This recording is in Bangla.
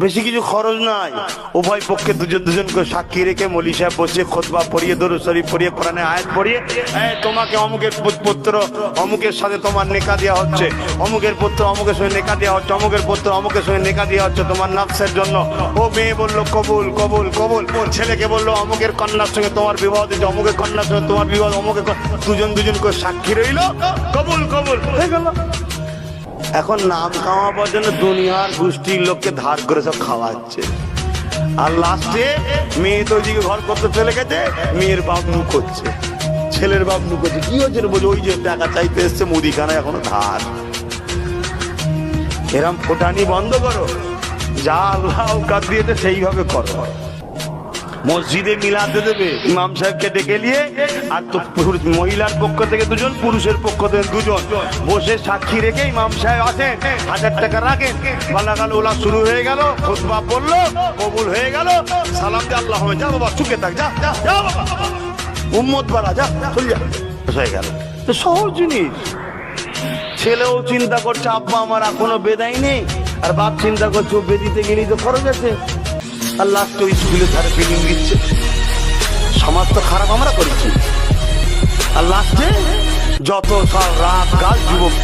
বেশি কিছু খরচ নাই। উভয় পক্ষে দুজন দুজন করে সাক্ষী রেখে মলি সাহেব বসে খোদবা পড়িয়ে, দরু শরীফ পড়িয়ে, কোরআনে আয়াত পড়িয়ে তোমাকে অমুকের পুত্র, অমুকের সাথে তোমার নেকা দেওয়া হচ্ছে। অমুকের পুত্র, অমুকের সঙ্গে নেকা দেওয়া হচ্ছে। অমুকের পুত্র, অমুকের সঙ্গে নেকা দেওয়া হচ্ছে তোমার নাফসের জন্য। ও মেয়ে বলল, কবুল কবুল কবুল। ছেলেকে বলল, অমুকের কন্যার সঙ্গে তোমার বিবাহ দিচ্ছে অমুকের কন্যার সঙ্গে তোমার বিবাহ অমুকের দুজন দুজন করে সাক্ষী রইল। কবুল কবুল। হয়ে গেল। এখন নাম কামাবার জন্য দুনিয়ার গোষ্ঠীর লোককে ধার করে সব খাওয়াচ্ছে। আর লাস্টে মেয়ে তো ওইদিকে ঘর করতে চলে গেছে, মেয়ের বাপ মুখ হচ্ছে, ছেলের বাপ মুখ হচ্ছে। কি হচ্ছে? বলছে? ওই যে টাকা চাইতে এসছে, মুদিখানা এখনও ধার। এরম ফোটানি বন্ধ করো, যা আল্লাহ কাজ দিয়েছে সেইভাবে করো। মসজিদে মিলাতে দেবে, ইমাম সাহেবকে ডেকে নিয়ে, আর তো মহিলার পক্ষ থেকে দুজন, পুরুষের পক্ষ থেকে দুজন। বসে সাক্ষী রেখে ইমাম সাহেব আসেন, হাজার টাকা রাখেন। বালাগাল ওলা শুরু হয়ে গেল, খুতবা পড়ল, কবুল হয়ে গেল। সালাম দে আল্লাহ যা বাবা, চুকে থাক, যা যা যা উম্মত বাড়া, যা, চল যা। হয়ে গেল। তো সহজ জিনিস। ছেলেও চিন্তা করছে, আব্বা, আমার এখনও বেদাই নেই। আর বাপ চিন্তা করছে বেদিতে গেলেই তো খরচ আছে। আর লাস্ট ওই স্কুলে ধারে ফিলিং দিচ্ছে সমাজ তো খারাপ, আমরা করেছি। আর লাস্টে যত সব রাত গাছ যুবক